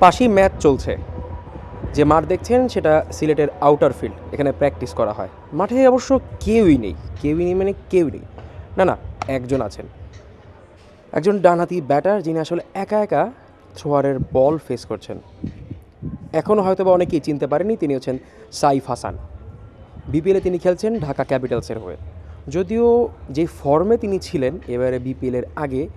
পাশেই ম্যাচ চলছে। যে মাঠ দেখছেন সেটা সিলেটের আউটার ফিল্ড এখানে প্র্যাকটিস করা হয়। মাঠে অবশ্য কেউই নেই কেউই নেই মানে কেউই নেই। না না, একজন আছেন। একজন ডানহাতি ব্যাটার যিনি আসলে একা একা থ্রোয়ারের বল ফেস করছেন। এখনও হয়তো বা অনেকেই চিনতে পারেনি তিনি হচ্ছেন সাইফ হাসান। বিপিএলে তিনি খেলছেন ঢাকা ক্যাপিটালসের হয়ে। যদিও যে ফর্মে তিনি ছিলেন, এবারে বিপিএলের আগে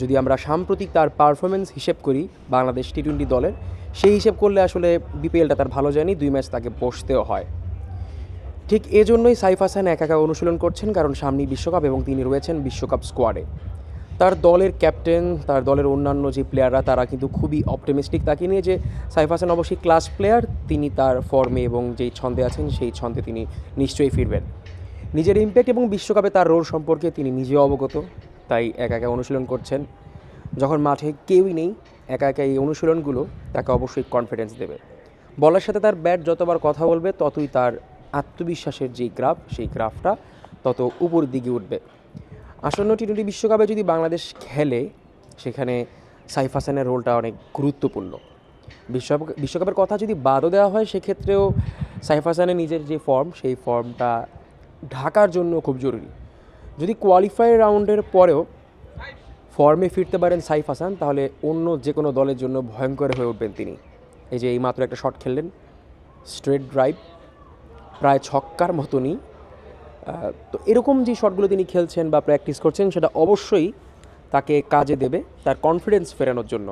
যদি আমরা সাম্প্রতিক তার পারফরমেন্স হিসেব করি বাংলাদেশ টি টোয়েন্টি দলের, সেই হিসেব করলে আসলে বিপিএলটা তার ভালো যায়নি, দুই ম্যাচ তাকে বসতেও হয়। ঠিক এজন্যই সাইফ হাসান একা একা অনুশীলন করছেন, কারণ সামনেই বিশ্বকাপ এবং তিনি রয়েছেন বিশ্বকাপ স্কোয়াডে তার দলের ক্যাপ্টেন তার দলের অন্যান্য যে প্লেয়াররা তারা কিন্তু খুবই অপটিমিস্টিক তাকে নিয়ে যে সাইফ হাসান অবশ্যই ক্লাস প্লেয়ার তিনি তার ফর্মে এবং যেই ছন্দে আছেন, সেই ছন্দে তিনি নিশ্চয়ই ফিরবেন। নিজের ইম্প্যাক্ট এবং বিশ্বকাপে তার রোল সম্পর্কে তিনি নিজেও অবগত। তাই একা একা অনুশীলন করছেন। যখন মাঠে কেউই নেই, একা একা এই অনুশীলনগুলো তাকে অবশ্যই কনফিডেন্স দেবে। বলার সাথে তার ব্যাট যতবার কথা বলবে, ততই তার আত্মবিশ্বাসের যে গ্রাফ সেই গ্রাফটা তত উপর দিকে উঠবে। আসন্ন টি টোয়েন্টি বিশ্বকাপে যদি বাংলাদেশ খেলে, সেখানে সাইফ হাসানের রোলটা অনেক গুরুত্বপূর্ণ। বিশ্বকাপ, বিশ্বকাপের কথা যদি বাদও দেওয়া হয়, সেক্ষেত্রেও সাইফ হাসানের নিজের যে ফর্ম সেই ফর্মটা ঢাকার জন্য খুব জরুরি। যদি কোয়ালিফাই রাউন্ডের পরেও ফর্মে ফিরতে পারেন সাইফ হাসান, তাহলে অন্য যে কোনো দলের জন্য ভয়ঙ্কর হয়ে উঠবেন তিনি। এই যে এইমাত্র একটা শট খেললেন স্ট্রেট ড্রাইভ প্রায় ছক্কার মতনই। তো এরকম যে শটগুলো তিনি খেলছেন বা প্র্যাকটিস করছেন, সেটা অবশ্যই তাকে কাজে দেবে তার কনফিডেন্স ফেরানোর জন্য।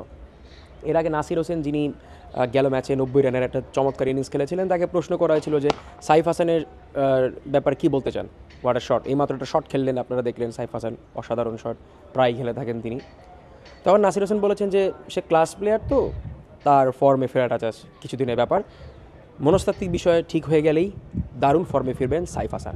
এর আগে নাসির হোসেন যিনি গেল ম্যাচে নব্বই রানের একটা চমৎকার ইনিংস খেলেছিলেন, তাকে প্রশ্ন করা হয়েছিল যে সাইফ হাসানের ব্যাপারে কী বলতে চান? ওয়াটার শট এইমাত্র একটা শট খেললেন আপনারা দেখলেন সাইফ হাসান। অসাধারণ শট প্রায় খেলে থাকেন তিনি। তখন নাসির হোসেন বলেছেন যে, সে ক্লাস প্লেয়ার তো, তার ফর্মে ফেরাটা চাষ কিছুদিনের ব্যাপার। মনস্তাত্ত্বিক বিষয়ে ঠিক হয়ে গেলেই দারুণ ফর্মে ফিরবেন সাইফ হাসান।